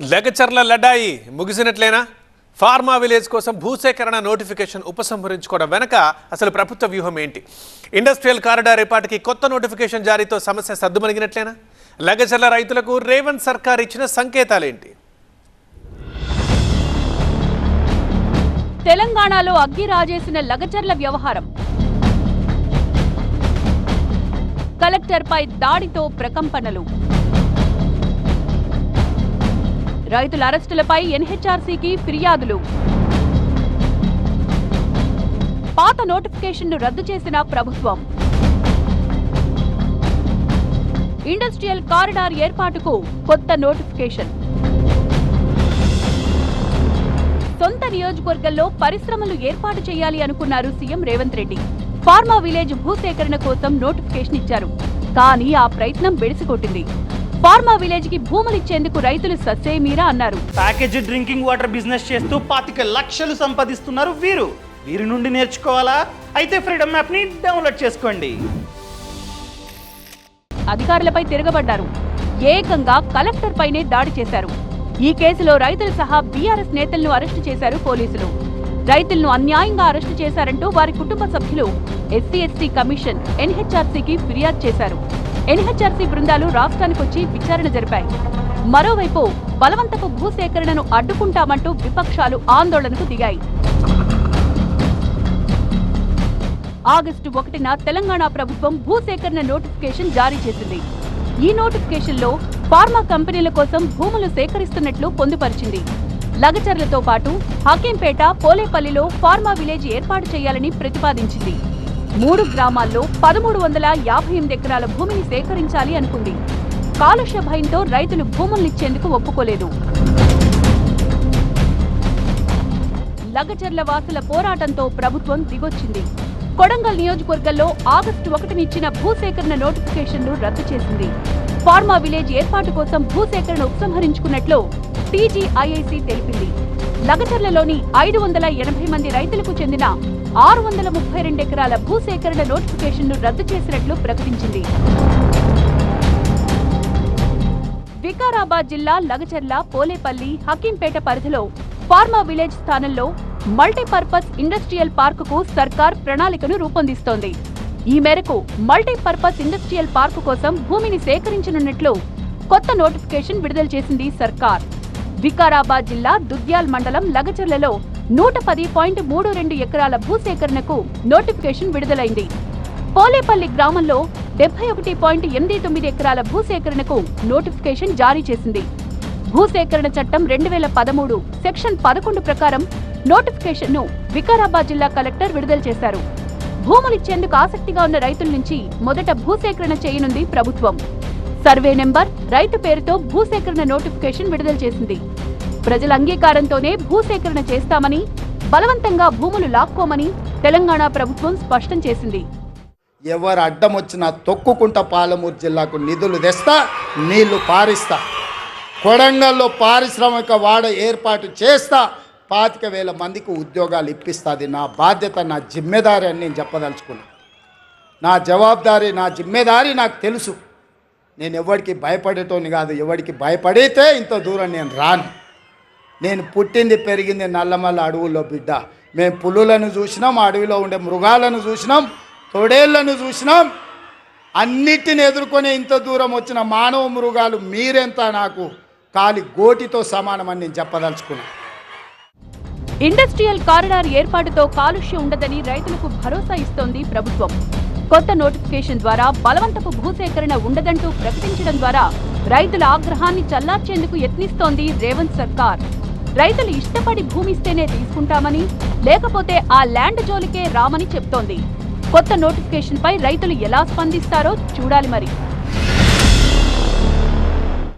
లెగచర్ల లడాయి ముగిసినట్లేనా? Pharma village కోసం భూసేకరణ notification ఉపసంహరించుకోవడం వెనక అసలు ప్రభుత్వ వ్యూహం ఏంటి? ఇండస్ట్రియల్ కారిడార్ ఏపాటికి కొత్త నోటిఫికేషన్ జారీతో సమస్య సద్దుమణిగినట్లేనా లగచర్ల రైతులకు రేవంత్ సర్కార్ ఇచ్చిన సంకేతాలేంటి? తెలంగాణలో అగ్గి రాజేసిన లగచర్ల వ్యవహారం. కలెక్టర్పై దాడితో ప్రకంపనలు. రైతుల అరెస్టులపై ఎన్హెచ్ఆర్సీకి ఫిర్యాదులు. పాత నోటిఫికేషన్ను రద్దు చేసిన ప్రభుత్వం. ఇండస్ట్రియల్ కారిడార్ ఏర్పాటుకు కొత్త నోటిఫికేషన్. సొంత నియోజకవర్గంలో పరిశ్రమలు ఏర్పాటు చేయాలి అనుకున్నారు CM Revanth Reddy. Pharma village భూసేకరణ కోసం నోటిఫికేషన్ ఇచ్చారు. కానీ ఆ ప్రయత్నం బెడిసికొట్టింది ఫార్మా విలేజ్కి భూములిచ్చేందుకు రైతులు సస్సేమీరా అన్నారు. ప్యాకేజ్ డ్రింకింగ్ వాటర్ బిజినెస్ చేస్తూ పాతిక లక్షలు సంపాదిస్తున్నారు వీరు. వీరి నుండి నేర్చుకోవాలా? అయితే ఫ్రీడమ్ యాప్ని డౌన్లోడ్ చేసుకోండి. అధికారులపై తిరగబడ్డారు. ఏకంగా కలెక్టర్ పైనే దాడి చేశారు. ఈ కేసులో రైతులు సహా బీఆర్ఎస్ నేతలను అరెస్టు చేశారు పోలీసులు. రైతులను అన్యాయంగా అరెస్టు చేశారంటూ వారి కుటుంబ సభ్యులు ఎస్సీ ఎస్టీ కమిషన్ ఎన్హెచ్ఆర్సీకి ఫిర్యాదు చేశారు. ఎన్హెచ్ఆర్సీ బృందాలు రాష్ట్రానికి వచ్చి విచారణ జరిపాయి. మరోవైపు బలవంతపు భూసేకరణను అడ్డుకుంటామంటూ విపక్షాలు ఆందోళనకు దిగాయి. ఆగస్టు ఒకటిన తెలంగాణ ప్రభుత్వం భూసేకరణ నోటిఫికేషన్ జారీ చేసింది. ఈ నోటిఫికేషన్లో ఫార్మా కంపెనీల కోసం భూములు సేకరిస్తున్నట్లు పొందుపరిచింది. లగచర్లతో పాటు హకీంపేట పోలేపల్లిలో ఫార్మా విలేజ్ ఏర్పాటు చేయాలని ప్రతిపాదించింది. మూడు గ్రామాల్లో పదమూడు వందల యాభై ఎనిమిది ఎకరాల భూమిని సేకరించాలి అనుకుంది. కాలుష్య భయంతో రైతులు భూములనిచ్చేందుకు ఒప్పుకోలేదు. లగచర్ల వాసుల పోరాటంతో ప్రభుత్వం దిగొచ్చింది. కొడంగల్ నియోజకవర్గంలో ఆగస్టు ఒకటిని ఇచ్చిన భూసేకరణ నోటిఫికేషన్ను రద్దు చేసింది. ఫార్మా విలేజ్ ఏర్పాటు కోసం భూసేకరణ ఉపసంహరించుకున్నట్లు టీజీఐఐసి తెలిపింది. లగచర్లలోని ఐదు వందల ఎనభై మంది రైతులకు చెందిన ఆరు వందల ముప్పై రెండు ఎకరాల భూసేకరణ నోటిఫికేషన్ను రద్దు చేసినట్లు ప్రకటించింది. వికారాబాద్ జిల్లా లగచర్ల పోలేపల్లి హకీంపేట పరిధిలో ఫార్మా విలేజ్ స్థానంలో మల్టీపర్పస్ ఇండస్ట్రియల్ పార్కుకు సర్కార్ ప్రణాళికను రూపొందిస్తోంది. ఈ మేరకు మల్టీపర్పస్ ఇండస్ట్రియల్ పార్కు కోసం భూమిని సేకరించనున్నట్లు కొత్త నోటిఫికేషన్ విడుదల చేసింది సర్కార్. వికారాబాద్ జిల్లా దుద్యాల్ మండలం లగచర్లలో నూట పది పాయింట్ మూడు రెండు ఎకరాల భూసేకరణకు నోటిఫికేషన్ విడుదలైంది. పోలేపల్లి గ్రామంలో డెబ్బై ఒకటి పాయింట్ ఎనిమిది తొమ్మిది ఎకరాల భూసేకరణకు నోటిఫికేషన్ జారీ చేసింది. భూసేకరణ చట్టం రెండు వేల పదమూడు సెక్షన్ పదకొండు ప్రకారం నోటిఫికేషన్ను వికారాబాద్ జిల్లా కలెక్టర్ విడుదల చేశారు. భూములిచ్చేందుకు ఆసక్తిగా ఉన్న రైతుల నుంచి మొదట భూసేకరణ చేయనుంది ప్రభుత్వం. సర్వే నెంబర్ రైతు పేరుతో భూసేకరణ నోటిఫికేషన్ విడుదల చేసింది. ప్రజల అంగీకారంతోనే భూసేకరణ చేస్తామని బలవంతంగా భూములు లాక్కోమని తెలంగాణ ప్రభుత్వం స్పష్టం చేసింది. ఎవరు అడ్డం వచ్చినా తొక్కుకుంట పాలమూరు జిల్లాకు నిధులు తెస్తా నీళ్ళు పారిస్తా. కొడంగల్లో పారిశ్రామిక వాడ ఏర్పాటు చేస్తా పాతిక వేల మందికి ఉద్యోగాలు ఇప్పిస్తుంది నా బాధ్యత నా జిమ్మెదారి అని నేను చెప్పదలుచుకున్నా. నా జవాబుదారీ నా జిమ్మెదారి నాకు తెలుసు. నేను ఎవరికి భయపడేటోని కాదు ఎవరికి భయపడితే ఇంత దూరం నేను రాను. నేను పుట్టింది పెరిగింది నల్లమల్ల అడవుల్లో బిడ్డ. మేము పులులను చూసినాం అడవిలో ఉండే మృగాలను చూసినాం తొడేళ్ళను చూసినాం. అన్నిటిని ఎదుర్కొని ఇంత దూరం వచ్చిన మానవ మృగాలు మీరెంత నాకు కాలి గోటితో సమానమని నేను చెప్పదలుచుకున్నాను ఇండస్ట్రియల్ కారిడార్ ఏర్పాటుతో కాలుష్యం ఉండదని రైతులకు భరోసా ఇస్తోంది ప్రభుత్వం. కొత్త నోటిఫికేషన్ ద్వారా బలవంతపు భూసేకరణ ఉండదంటూ ప్రకటించడం ద్వారా రైతుల ఆగ్రహాన్ని చల్లార్చేందుకు యత్నిస్తోంది రేవంత్ సర్కార్. రైతులు ఇష్టపడి భూమిస్తేనే తీసుకుంటామని లేకపోతే ఆ ల్యాండ్ జోలికే రామని చెప్తోంది. కొత్త నోటిఫికేషన్పై రైతులు ఎలా స్పందిస్తారో చూడాలి మరి.